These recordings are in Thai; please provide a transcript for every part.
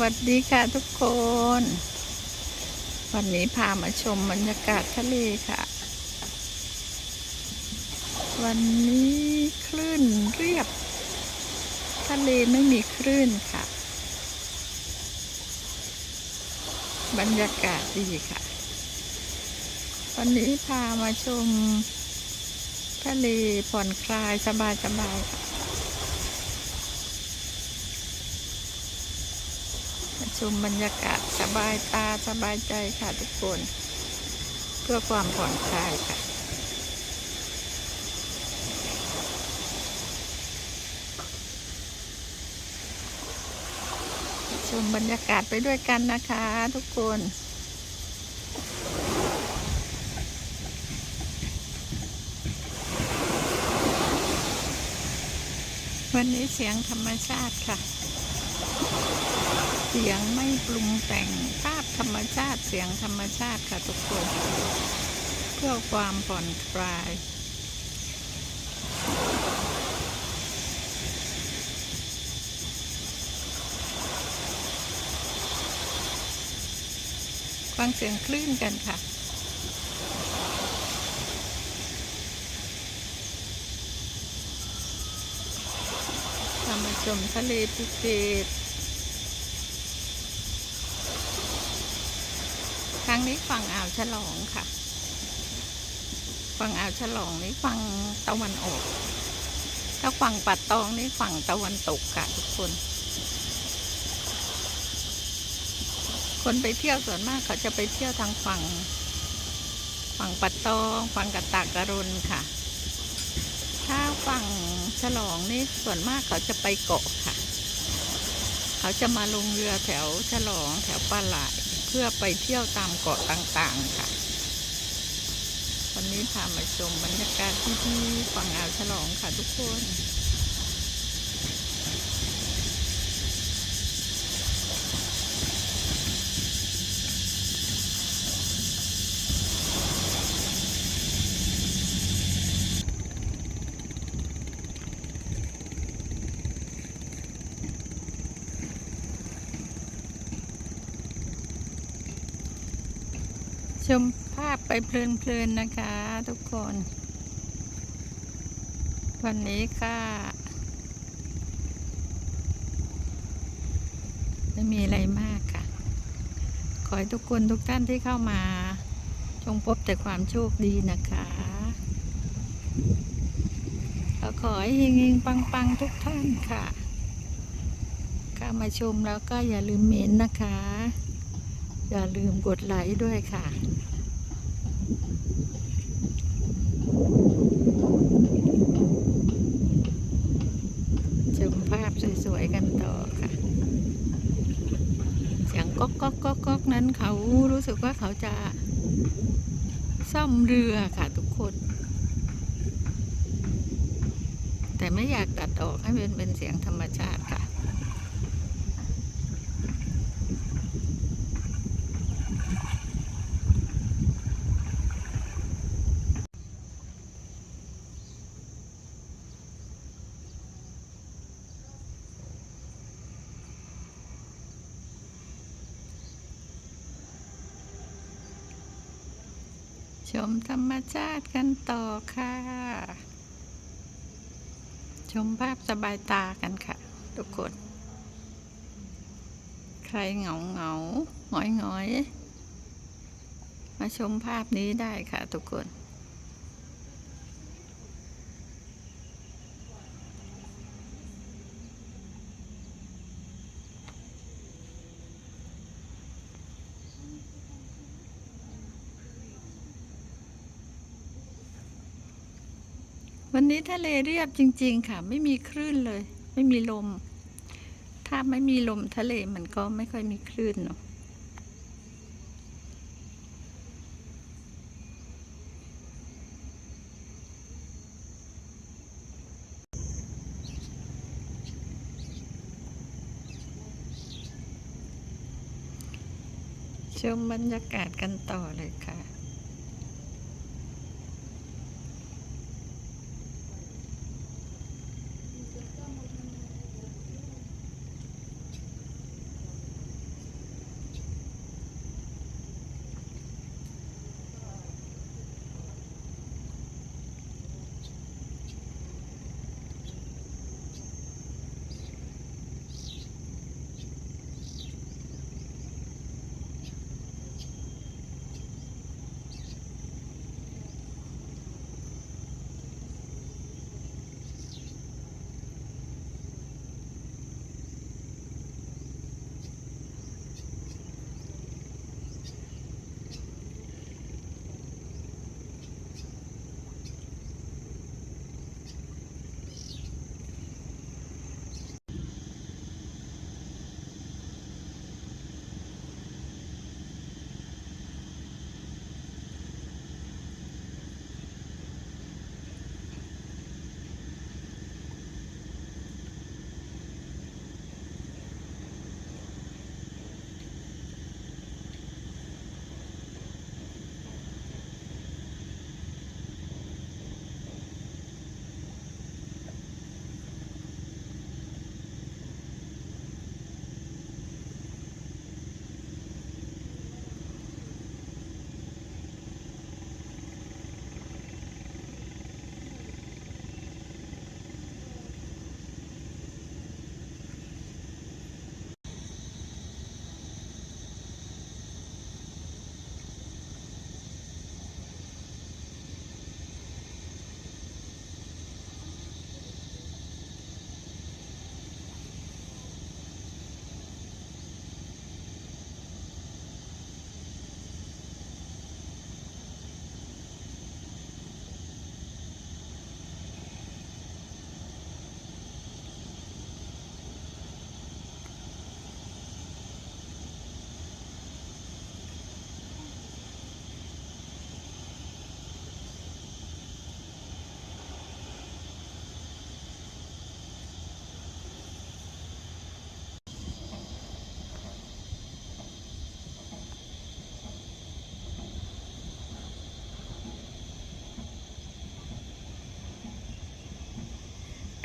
วัสดีค่ะทุกคน วันนี้พามาชมบรรยากาศทะเลค่ะ วันนี้คลื่นเรียบ ทะเลไม่มีคลื่นค่ะ บรรยากาศดีค่ะ วันนี้พามาชมทะเลผ่อนคลายสบายๆค่ะ มา ชมบรรยากาศสบายตาสบายใจค่ะทุกคน เพื่อความผ่อนคลายค่ะชมบรรยากาศไปด้วยกันนะคะทุกคน วันนี้เสียงธรรมชาติค่ะ เสียงไม่ปรุงแต่งภาพธรรมชาติเสียงธรรมชาติค่ะทุกคนเพื่อความผ่อนคลายฟังเสียงคลื่นกันค่ะทำมชมทะเลภูเก็ต งนี้ฝั่งอ่าวฉลองค่ะ ฝั่งอ่าวฉลองนี้ฝั่งตะวันออก ถ้าฝั่งปัดตองนี่ฝั่งตะวันตกค่ะทุกคน คนไปเที่ยวส่วนมากเขาจะไปเที่ยวทางฝั่ง ฝั่งปัดตองฝั่งกระตากกระรุนค่ะ ถ้าฝั่งฉลองนี่ส่วนมากเขาจะไปเกาะค่ะ เขาจะมาลงเรือแถวฉลองแถวปลาไหล พื่อไปเที่ยวตามเกาะต่างๆค่ะ วันนี้พามาชมบรรยากาศที่ที่ฝั่งอ่าวฉลองค่ะทุกคน ชมภาพไปเพลินๆนะคะ ทุกคน วันนี้ค่ะไม่มีอะไรมากค่ะ ขอให้ทุกคนทุกท่านที่เข้ามา จงพบแต่ความโชคดีนะคะก็ขอให้เฮงๆปังๆ ทุกท่านค่ะ เข้ามาชมแล้วก็อย่าลืมเมนนะคะ อย่าลืมกดไลค์ด้วยค่ะชมภาพสวยๆกันต่อค่ะ เสียงก๊อกก๊อกก๊อกก๊อกนั้นเขารู้สึกว่าเขาจะซ่อมเรือค่ะทุกคน แต่ไม่อยากตัดออกให้เป็นเป็นเสียงธรรมชาติค่ะ ชมธรรมชาติกันต่อค่ะ ชมภาพสบายตากันค่ะ ทุกคน ใครเหงาเหงาหงอยหงอยมาชมภาพนี้ได้ค่ะทุกคน วันนี้ทะเลเรียบจริง ๆ ค่ะ ไม่มีคลื่นเลย ไม่มีลม ถ้าไม่มีลมทะเลมันก็ไม่ค่อยมีคลื่นเนาะชมบรรยากาศกันต่อเลยค่ะ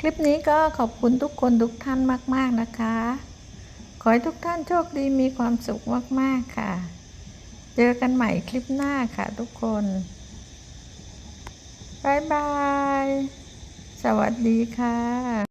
คลิปนี้ก็ขอบคุณทุกคนทุกท่านมาก ๆนะคะ ขอให้ทุกท่านโชคดีมีความสุขมาก ๆ ค่ะ เจอกันใหม่คลิปหน้าค่ะทุกคนบายบาย สวัสดีค่ะ